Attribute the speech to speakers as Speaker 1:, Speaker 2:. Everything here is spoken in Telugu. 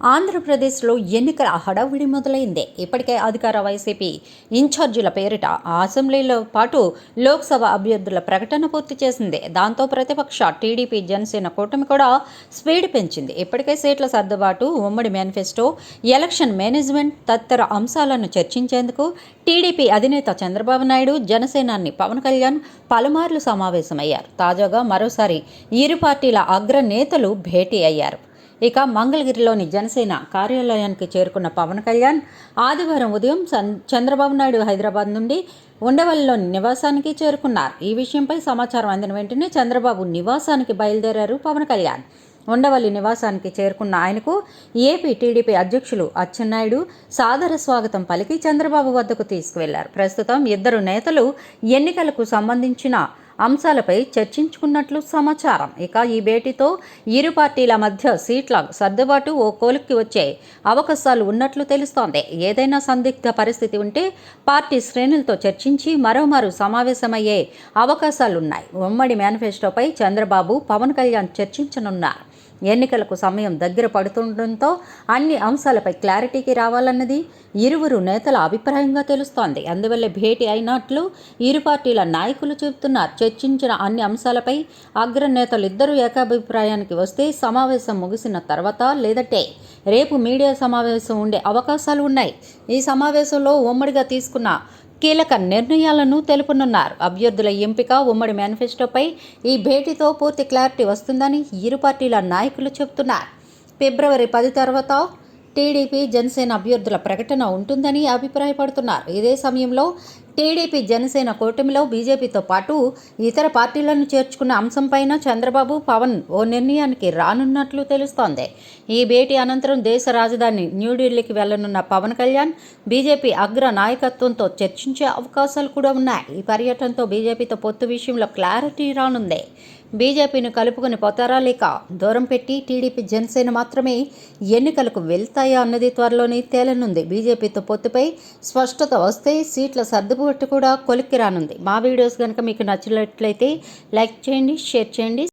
Speaker 1: ఆంధ్రప్రదేశ్లో ఎన్నికల హడావిడి మొదలైంది. ఇప్పటికే అధికార వైసీపీ ఇన్ఛార్జీల పేరిట అసెంబ్లీలో పాటు లోక్సభ అభ్యర్థుల ప్రకటన పూర్తి చేసింది. దాంతో ప్రతిపక్ష టీడీపీ జనసేన కూటమి కూడా స్పీడ్ పెంచింది. ఇప్పటికే సీట్ల సర్దుబాటు ఉమ్మడి మేనిఫెస్టో ఎలక్షన్ మేనేజ్మెంట్ తదితర అంశాలను చర్చించేందుకు టీడీపీ అధినేత చంద్రబాబు నాయుడు జనసేనాన్ని పవన్ కళ్యాణ్ పలుమార్లు సమావేశమయ్యారు. తాజాగా మరోసారి ఇరు పార్టీల అగ్రనేతలు భేటీ అయ్యారు. ఇక మంగళగిరిలోని జనసేన కార్యాలయానికి చేరుకున్న పవన్ కళ్యాణ్ ఆదివారం ఉదయం చంద్రబాబు నాయుడు హైదరాబాద్ నుండి ఉండవల్లిలోని నివాసానికి చేరుకున్నారు. ఈ విషయంపై సమాచారం అందిన వెంటనే చంద్రబాబు నివాసానికి బయలుదేరారు పవన్ కళ్యాణ్. ఉండవల్లి నివాసానికి చేరుకున్న ఆయనకు ఏపీ టీడీపీ అధ్యక్షులు అచ్చెన్నాయుడు సాదర స్వాగతం పలికి చంద్రబాబు వద్దకు తీసుకువెళ్ళారు. ప్రస్తుతం ఇద్దరు నేతలు ఎన్నికలకు సంబంధించిన అంశాలపై చర్చించుకున్నట్లు సమాచారం. ఇక ఈ భేటీతో ఇరు పార్టీల మధ్య సీట్ల సర్దుబాటు ఓ కోలుక్కి వచ్చే అవకాశాలు ఉన్నట్లు తెలుస్తోంది. ఏదైనా సందిగ్ధ పరిస్థితి ఉంటే పార్టీ శ్రేణులతో చర్చించి మరోమారు సమావేశమయ్యే అవకాశాలున్నాయి. ఉమ్మడి మేనిఫెస్టోపై చంద్రబాబు పవన్ కళ్యాణ్ చర్చించనున్నారు. ఎన్నికలకు సమయం దగ్గర పడుతుండటంతో అన్ని అంశాలపై క్లారిటీకి రావాలన్నది ఇరువురు నేతల అభిప్రాయంగా తెలుస్తోంది. అందువల్ల భేటీ అయినట్లు ఇరు పార్టీల నాయకులు చెబుతున్నారు. చర్చించిన అన్ని అంశాలపై అగ్రనేతలు ఇద్దరు ఏకాభిప్రాయానికి వస్తే సమావేశం ముగిసిన తర్వాత లేదంటే రేపు మీడియా సమావేశం ఉండే అవకాశాలు ఉన్నాయి. ఈ సమావేశంలో ఉమ్మడిగా తీసుకున్న కీలక నిర్ణయాలను తెలుపనున్నారు. అభ్యర్థుల ఎంపిక ఉమ్మడి మేనిఫెస్టోపై ఈ భేటీతో పూర్తి క్లారిటీ వస్తుందని ఇరు పార్టీల నాయకులు చెబుతున్నారు. ఫిబ్రవరి పది తర్వాత టీడీపీ జనసేన అభ్యర్థుల ప్రకటన ఉంటుందని అభిప్రాయపడుతున్నారు. ఇదే సమయంలో టీడీపీ జనసేన కూటమిలో బీజేపీతో పాటు ఇతర పార్టీలను చేర్చుకున్న అంశంపైన చంద్రబాబు పవన్ ఓ నిర్ణయానికి రానున్నట్లు తెలుస్తోంది. ఈ భేటీ అనంతరం దేశ రాజధాని న్యూఢిల్లీకి వెళ్ళనున్న పవన్ కళ్యాణ్ బీజేపీ అగ్ర నాయకత్వంతో చర్చించే అవకాశాలు కూడా ఉన్నాయి. ఈ పర్యటనతో బీజేపీతో పొత్తు విషయంలో క్లారిటీ రానుంది. బీజేపీని కలుపుకొని పోతారా లేక దూరం పెట్టి టీడీపీ జనసేన మాత్రమే ఎన్నికలకు వెళ్తాయా అన్నది త్వరలోనే తేలనుంది. బీజేపీతో పొత్తుపై స్పష్టత వస్తే సీట్ల సర్దుబాటు కూడా కొలిక్కి రానుంది. మా వీడియోస్ కనుక మీకు నచ్చినట్లయితే లైక్ చేయండి షేర్ చేయండి.